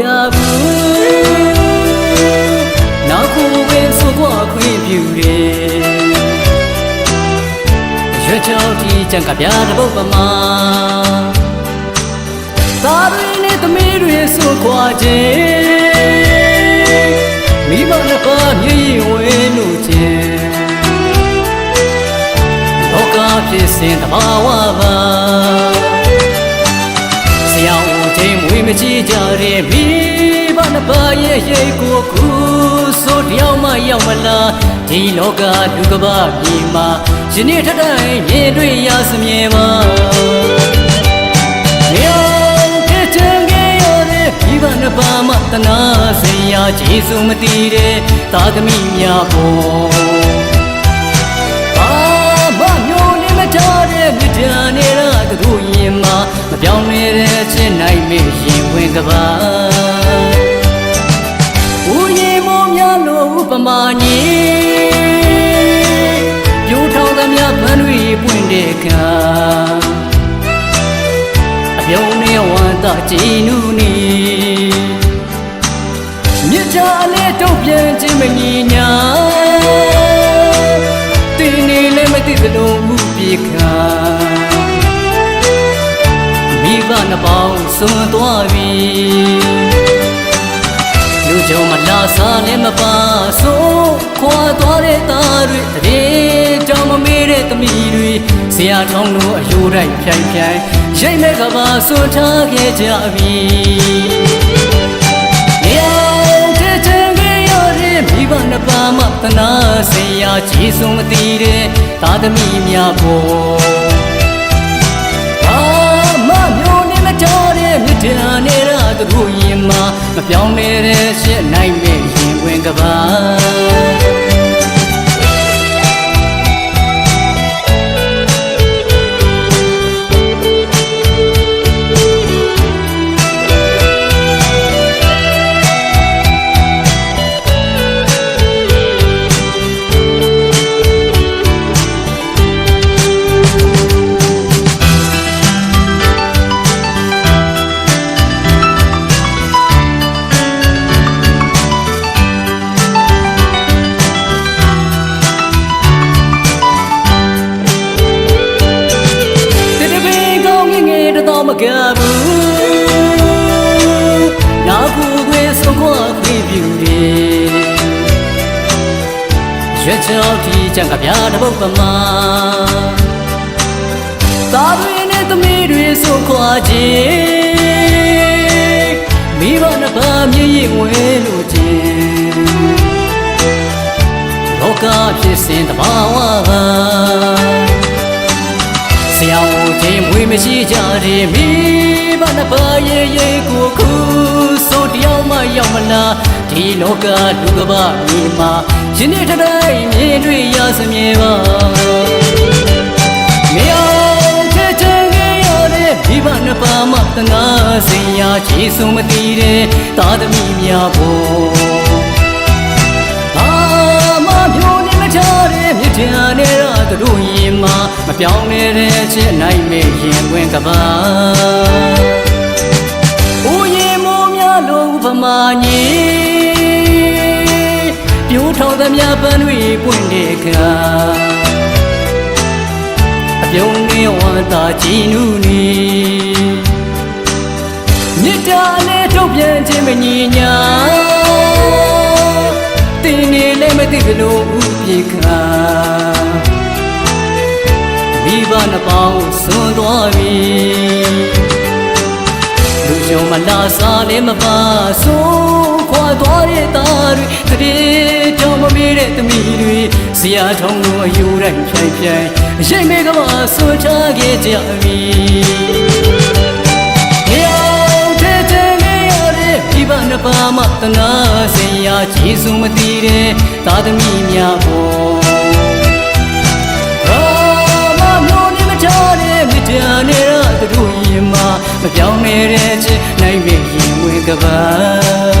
ပြဘူးနောက်ခုပင်ဆိုကွာခွင့်ပြုတယ်ရွှေချောင်းတီချံကပြတဲ့ပုပမာသားတွေနဲ့သမီးတွေဆိုခွာခြင်းမိမနှစ်ပါးမြည်ရင်ဝဲလို့ခြင်းဘောကဖြစ်စဉ်တဘာဝ မွေးမကြည့်ကြတဲ့မိဘနှစ်ပါးရဲ့ရိတ်ကိုခုဆိုတယောက်မှရောက်မလားဒီလောကလူကဘာမြေမှာယနေ့ထက်တိုင်းမြင်တွေ့ရစမြဲပါမြေတဲ့ချင်ခဲ့ရတဲ့မိဘနှစ်ပါးမှတနာစရာဂျေစုမတည်တဲ့သာသမီများပေါ် ကပါဦးရင်မောများလို့ဥပမာကြီးပြိုးထောင်သမျှဖန်တွေပွင့်တဲ့အခါအပြုံးနဲ့ဝမ်းသာကြည်နူးနေမြစ်ချာလေးတုတ်ပြန်ခြင်းမငြီညာတင်းနေလည်းမသိသလိုမှုပြေခါ မိဘနှစ်ပေါင်းစွန်သွားပြီလူကြုံမလာစားလည်းမပါဆိုခွာသွားတဲ့သားတွေတရေတောင်မမေးတဲ့သမီးတွေဆရာထောင်းတို့အယိုးတိုင်းဖြိုင်ဖြိုင်ရိတ်မဲ့ကဘာစွန်ထားခဲ့ကြပြီနေအောင်တဲ့ချင်ခဲ့ရတဲ့မိဘနှစ်ပါးမှတနာစရာကြီးစုံမသိတဲ့သာသမီများပေါ် သူတို့ရင်မှာမပြောင်းနေတဲ့ရှစ်နိုင်မဲ့ရင်ဝင်ကပါ ရွက်ချောက်တီကြံကပြတပုတ်ပမာသာတွေနဲ့သမီးတွေဆုံးခွာခြင်းမိဘနှစ်ပါးမြည်ရင်ဝဲလို့ခြင်းလောကဖြစ်စဉ်တဘာဝပါဆရာဦးချင်းမွေမရှိကြတဲ့မိဘနှစ်ပါးရဲ့ရဲ့ကိုခုဆိုတယောက် မှရောက်မလားဒီလောကလူကဘာမြေမှာယနေ့ထတိုင်းမြင်တွေ့ရစမြဲပါမြေအောင်ချစ်ချင်ခဲ့ရတဲ့မိဘနှစ်ပါးမှတနာစင်ရာခြေစုံမတည်တဲ့သာသမီများပေါ်အာမမျိုးနေမချတဲ့မြစ်တန်နဲ့ရသူတို့ရင်မှာမပြောင်းနေတဲ့ချစ်နိုင်မဲ့ရင်ဝင်ကပါဦးရင်မိုးများ လို့ဥပမာကြီးပြိုးထောင်သမျှပန်းတွေပွင့်တဲ့အခါအပြုံးနဲ့ဝမ်းသာကြည်နူးနေမြစ်တာနဲ့ထုတ်ပြန်ခြင်းမညီညာတင်းနေလည်းမသိဘလို့ဥပြေခါမိဘနှစ်ပေါင်းစွန်သွားပြီ လူကြုံမလာစားလည်းမပါဆိုခွာသွားတဲ့သားတွေတရေတောင်မမေးတဲ့သမီးတွေဆရာထောင်းတို့အယူတိုင်းဖြိုင်ဖြိုင်ရိတ်မဲကပါဆွထားခဲ့ကြပြီရောက်တဲ့တဲ့လေးရတဲ့ဒီဘနှစ်ပါးမှတနာစင်ရာဂျေစုမတည်တဲ့သာသမီများပေါ် ပြောင်းနေတဲ့ခြင်းနိုင်မရင်ဝင်ကပါ